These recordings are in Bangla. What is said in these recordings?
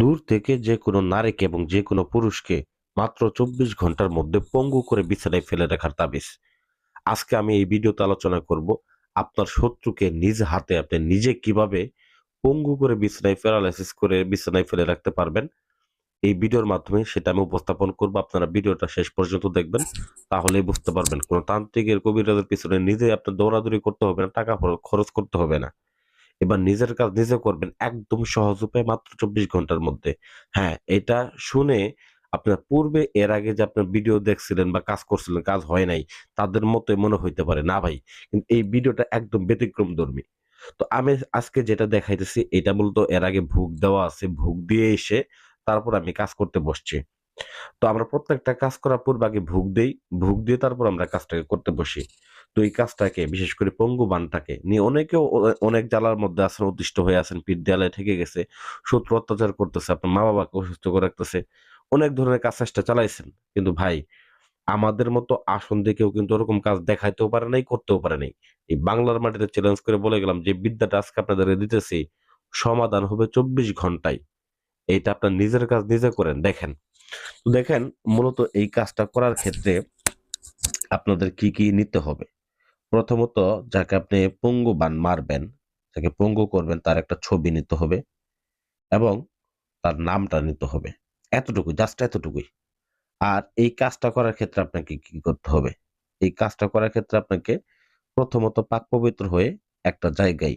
দূর থেকে যে কোনো নারীকে এবং যে কোনো পুরুষকে মাত্র চব্বিশ ঘণ্টার মধ্যে পঙ্গু করে বিছানায় ফেলে রাখার তাবিজ। আজকে আমি এই ভিডিওতে আলোচনা করব আপনার শত্রুকে নিজ হাতে আপনি নিজে কীভাবে পঙ্গু করে বিছানায় প্যারালাইসিস করে বিছানায় ফেলে রাখতে পারবেন। এই ভিডিওর মাধ্যমে সেটা আমি উপস্থাপন করব। আপনারা ভিডিওটা শেষ পর্যন্ত দেখবেন, তাহলেই বুঝতে পারবেন। কোনো তান্ত্রিকের কবিরাজের পিছনে নিজে আপনার দৌড়াদৌড়ি করতে হবে না, টাকা খরচ করতে হবে না। এবার নিজের কাজ নিজে করবেন একদম সহজ উপায় মাত্র চব্বিশ ঘণ্টার মধ্যে। হ্যাঁ এটা শুনে আপনার পূর্বে এর আগে যে আপনার ভিডিও দেখছিলেন বা কাজ করছিলেন, কাজ হয় নাই, তাদের মতোই মনে হইতে পারে। না ভাই, কিন্তু এই ভিডিওটা একদম ব্যতিক্রম ধর্মী। তো আমি আজকে যেটা দেখাইতেছি, এটা মূলত এর আগে ভুগ দেওয়া আছে, ভুগ দিয়ে এসে তারপর আমি কাজ করতে বসছি। তো আমরা প্রত্যেকটা কাজ করার পূর্বে আগে ভুগ দেই, ভুগ দিয়ে তারপর আমরা কাজটাকে করতে বসি। তো এই কাজটাকে, বিশেষ করে পঙ্গু বানটাকে নিয়ে অনেকেও অনেক জ্বালার মধ্যে আছেন, অতিষ্ঠ হয়ে আছেন, পিঠ দেয়ালে ঠেকে গেছে, শত্রু অত্যাচার করতেছে, আপনার মা বাবাকে অসুস্থ করে রাখতেছে, অনেক ধরনের কাজ চেষ্টা চালাইছেন। কিন্তু ভাই, আমাদের মতো আসন দেখেও কিন্তু ওরকম কাজ দেখাইতেও পারে নাই, করতেও পারে নাই। এই বাংলার মাটিতে চ্যালেঞ্জ করে বলে গেলাম যে, বিদ্যাটা আজকে আপনাদের দিতেছি, সমাধান হবে চব্বিশ ঘন্টায়। এইটা আপনার নিজের কাজ নিজে করেন, দেখেন। তো দেখেন, মূলত এই কাজটা করার ক্ষেত্রে আপনাদের কি কি নিতে হবে? প্রথমত, যাকে আপনি পঙ্গু বান মারবেন, যাকে পঙ্গু করবেন, তার একটা ছবি নিতে হবে এবং তার নামটা নিতে হবে। এতটুকু জাস্ট এতটুকুই। আর এই কাজটা করার ক্ষেত্রে আপনাকে কি করতে হবে? এই কাজটা করার ক্ষেত্রে আপনাকে প্রথমত পাক পবিত্র হয়ে একটা জায়গায়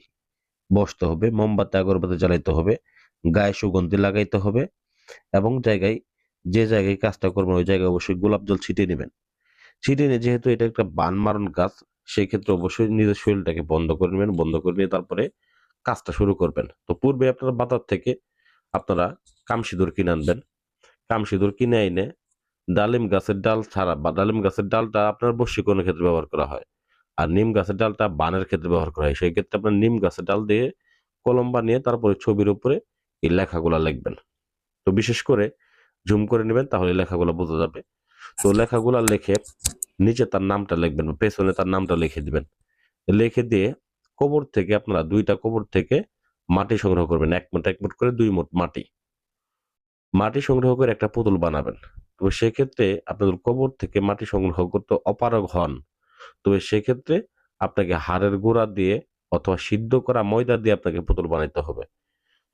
বসতে হবে, মোমবাতি, আগরবাতি জ্বালাইতে হবে, গায়ে সুগন্ধি লাগাইতে হবে এবং জায়গায় যে জায়গায় কাজটা করবেন, ওই জায়গায় অবশ্যই গোলাপ জল ছিটিয়ে নেবেন। ছিটিয়ে নিয়ে যেহেতু এটা একটা বান মারণ কাজ সেই ক্ষেত্রে অবশ্যই নিজের শরীরটাকে বন্ধ করে নেবেন, বন্ধ করে নিয়ে তারপরে কাজটা শুরু করবেন। তো পূর্বে আপনারা বাজার থেকে আপনারা কামসিঁদুর কিনে আনবেন। কামসিঁদুর কিনে এনে ডালিম গাছের ডাল ছাড়া বা ডালিম গাছের ডালটা আপনার বশীকরণের ক্ষেত্রে ব্যবহার করা হয়। আর নিম গাছের ডালটা বানের ক্ষেত্রে ব্যবহার করা হয়। সেই ক্ষেত্রে আপনার নিম গাছের ডাল দিয়ে কলম বানিয়ে তারপরে ছবির উপরে এই লেখাগুলা লিখবেন। তো বিশেষ করে জুম করে নেবেন তাহলে লেখাগুলো বোঝা যাবে। তো লেখাগুলো লিখে নিচে তার নামটা লিখবেন পেছনে তার নামটা লিখে দিবেন। লিখে দিয়ে কবর থেকে আপনারা দুইটা কবর থেকে মাটি সংগ্রহ করবেন এক মুঠ এক মুঠ করে দুই মুঠ মাটি। মাটি সংগ্রহ করে একটা পুতুল বানাবেন। তো সেক্ষেত্রে আপনাদের কবর থেকে মাটি সংগ্রহ করতে অপারগ হন তবে সেক্ষেত্রে আপনাকে হাড়ের গোড়া দিয়ে অথবা সিদ্ধ করা ময়দা দিয়ে আপনাকে পুতুল বানাইতে হবে।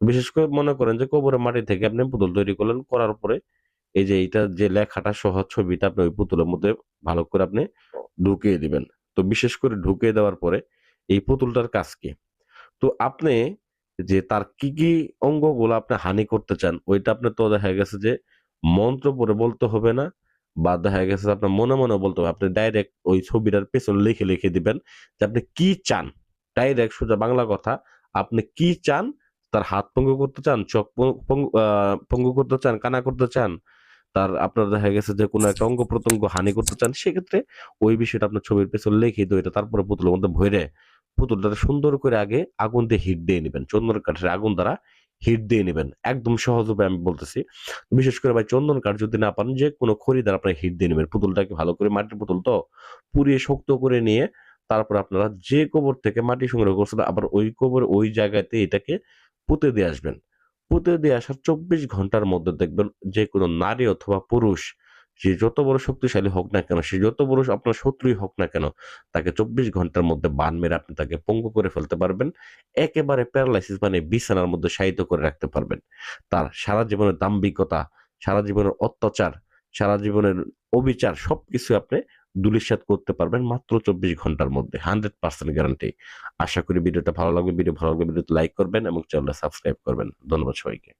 বিশেষ করে মনে করেন যে কবরের মাটি থেকে আপনি পুতুল তৈরি করলেন, করার পরে এই যে এটা যে লেখাটা সহ ছবিটা আপনি ওই পুতুলের মধ্যে ভালো করে আপনি ঢুকিয়ে দিবেন। তো বিশেষ করে ঢুকিয়ে দেওয়ার পরে এই পুতুলটার কাজ কি? তো আপনি যে তার কি কি অঙ্গগুলো আপনি হানি করতে চান, ওইটা আপনি তো দেখা গেছে যে মন্ত্র পরে বলতে হবে না বা দেখা গেছে আপনার মনে মনে বলতে হবে। আপনি ডাইরেক্ট ওই ছবিটার পেছনে লিখে লিখে দিবেন যে আপনি কি চান। ডাইরেক্ট সোজা বাংলা কথা, আপনি কি চান তার হাত পঙ্গু করতে চান, চোখ পঙ্গু- করতে চান, কানা করতে চান, তার আপনার দেখা গেছে যে কোনো একটা অঙ্গ প্রত্যঙ্গ হানি করতে চান, সেক্ষেত্রে ওই বিষয়টা আপনার ছবির পেছনে লিখে এটা তারপরে পুতুলের মধ্যে ভরে পুতুলটা সুন্দর করে আগে আগুন দিয়ে হিট দিয়ে নেবেন, চন্দন কাঠের আগুন দ্বারা হিট দিয়ে নেবেন, একদম সহজ আমি বলতেছি। বিশেষ করে ভাই, চন্দন কাঠ যদি না পান, যে কোনো খড়ি দ্বারা আপনারা হিট দিয়ে নেবেন, পুতুলটাকে ভালো করে মাটির পুতুল তো, পুড়িয়ে শক্ত করে নিয়ে তারপর আপনারা যে কবর থেকে মাটি সংগ্রহ করছেন, আবার ওই কবর ওই জায়গাতে এটাকে পুঁতে দিয়ে আসবেন। পুঁতে দিয়ে আসার চব্বিশ ঘণ্টার মধ্যে দেখবেন যে কোনো নারী অথবা পুরুষ সে যত বড় শক্তিশালী হোক না কেন, সে যত বড় আপনার শত্রুই হোক না কেন, তাকে চব্বিশ ঘণ্টার মধ্যে বান মেরে আপনি তাকে পঙ্গু করে ফেলতে পারবেন। একেবারে প্যারালাইসিস মানে বিছানার মধ্যে শায়িত করে রাখতে পারবেন। তার সারা জীবনের দাম্ভিকতা, সারা জীবনের অত্যাচার, সারা জীবনের অবিচার সবকিছু আপনি দুলিশাত করতে পারবেন মাত্র চব্বিশ ঘণ্টার মধ্যে, হান্ড্রেড পার্সেন্ট গ্যারান্টি। আশা করি ভিডিওটা ভালো লাগবে, ভিডিও ভালো লাগবে ভিডিওতে লাইক করবেন এবং চ্যানেলটা সাবস্ক্রাইব করবেন। ধন্যবাদ সবাইকে।